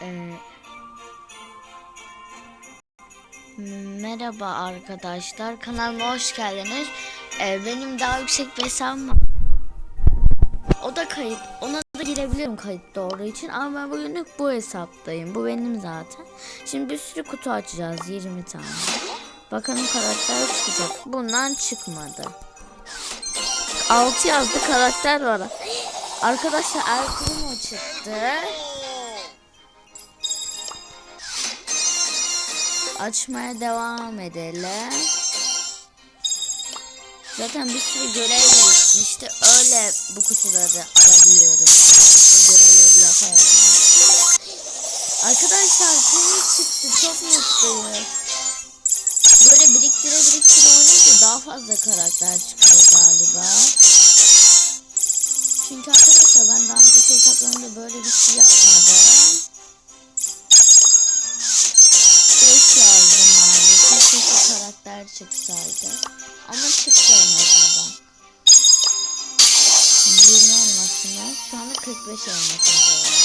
Ee, merhaba arkadaşlar. Kanalıma hoş geldiniz. Ee, benim daha yüksek bir hesabım var. O da kayıt. Ona da girebilirim kayıt doğru için. Ama ben bugünlük bu hesaptayım. Bu benim zaten. Şimdi bir sürü kutu açacağız. 20 tane. Bakalım karakter çıkacak. Bundan çıkmadı. 6 yazdı karakter var. Arkadaşlar Erkurum o çıktı. Açmaya devam edelim. Zaten bir sürü görev birikmişti. Öyle bu kutuları alabiliyorum. Bu görevleri yapa. Arkadaşlar Penny çıktı. Çok mutluyum. Karakter çıksaydı. Ama çıktı en azından. 20 olmasına şu anda 45 olmasına doğru.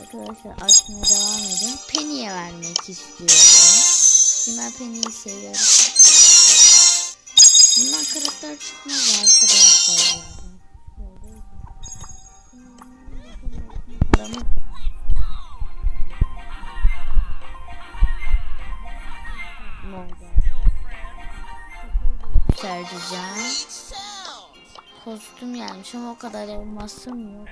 Arkadaşlar açmaya devam edin. Penny'e vermek istiyorum. Şimdi ben Penny'yi seviyorum. Bundan karakter çıkmaz arkadaşlar. Oldu? Sergeyeceğim. Kostüm gelmiş ama o kadar elmasım yok.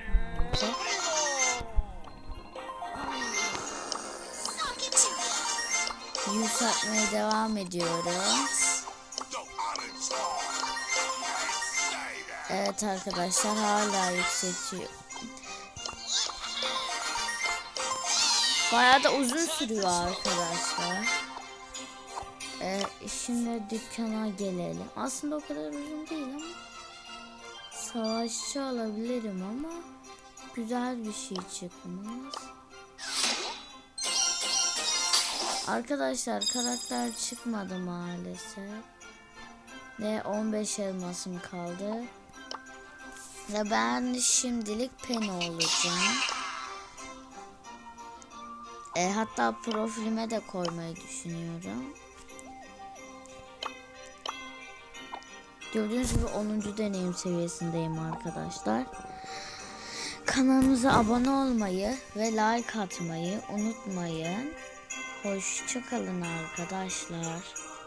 Yüz satmaya devam ediyorum. Evet arkadaşlar hala yükseltiyor. Bayağı da uzun sürüyor arkadaşlar. Ee, şimdi dükkana gelelim. Aslında o kadar uzun değil ama savaşçı alabilirim ama güzel bir şey çıkmaz. Arkadaşlar karakter çıkmadı maalesef. Ve 15 elmasım kaldı. Ve ben şimdilik pen olacağım. E, hatta profilime de koymayı düşünüyorum. Gördüğünüz gibi 10. deneyim seviyesindeyim arkadaşlar. Kanalımıza abone olmayı ve like atmayı unutmayın. Hoşçakalın arkadaşlar.